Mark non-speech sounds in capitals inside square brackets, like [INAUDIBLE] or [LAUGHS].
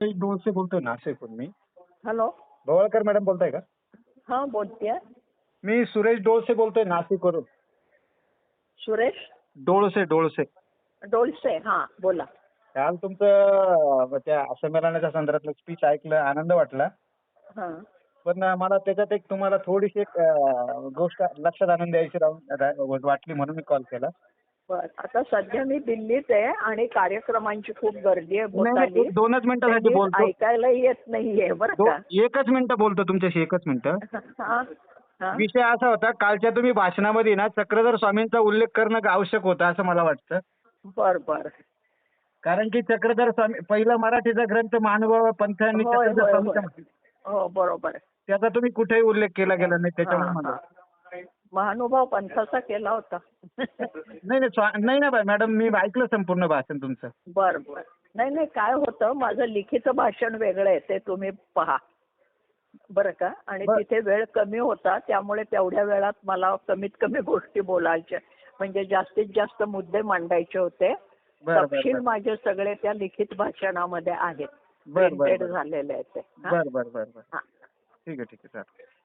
डोळसे बोलतोय नाशिकहून मी. Hello. भवळकर madam बोलताय का? हा बोलतेय. मी सुरेश डोळसे बोलतोय नाशिकवरून सुरेश? डोळसे डोळसे. डोलसे हा बोला. काल तुमचं त्या संमेलनाच्या संदर्भातलं स्पीच ऐकलं आनंद वाटला. हा. पण मला त्याच्यात एक तुम्हाला थोडीशी एक अं, गोष्ट लक्षात आणून द्यायची राहून रा- वाटली म्हणून मी कॉल केला. बर आता सध्या मी दिल्लीत आहे आणि कार्यक्रमांची खूप गर्दी आहे नाही, दोनच मिनिटासाठी नीट बोलतो. ऐकायला येत नाहीये बरं दो- का? एकच मिनिटं बोलतो तुमच्याशी एकच मिनिटं. [LAUGHS] हा हा. विषय असा होता कालच्या तुम्ही भाषणामध्ये ना चक्रधर स्वामींचा उल्लेख करणं आवश्यक होतं असं मला वाटतं. बर बर. कारण की चक्रधर स्वामी पहिला मराठीचा ग्रंथ महानुभाव पंथांनी होय, चक्रधर होय, स्वामींचा. होय. हो बरोबर. त्याचा तुम्ही कुठेही उल्लेख केला गेला नाही त्याच्यामुळे मला हा. महानुभाव पंथाचा केला होता. नाही नाही स्वा- नाही ना मॅडम मी ऐकलं संपूर्ण भाषण तुमचं. बर बर. नाही नाही काय होतं माझं लिखित भाषण वेगळं आहे ते तुम्ही पहा. बरं का? आणि बर. तिथे वेळ कमी होता त्यामुळे तेवढ्या वेळात मला कमीत कमी गोष्टी बोलायच्या. म्हणजे जास्तीत जास्त मुद्दे मांडायचे होते. बर बर तपशील बर. माझे सगळे त्या लिखित भाषणामध्ये आहेत. बर बर प्रिंटेड बर. झालेले आहेत ते. हा? बर बर बर बर. हा. ठीक आहे ठीक आहे चालेल.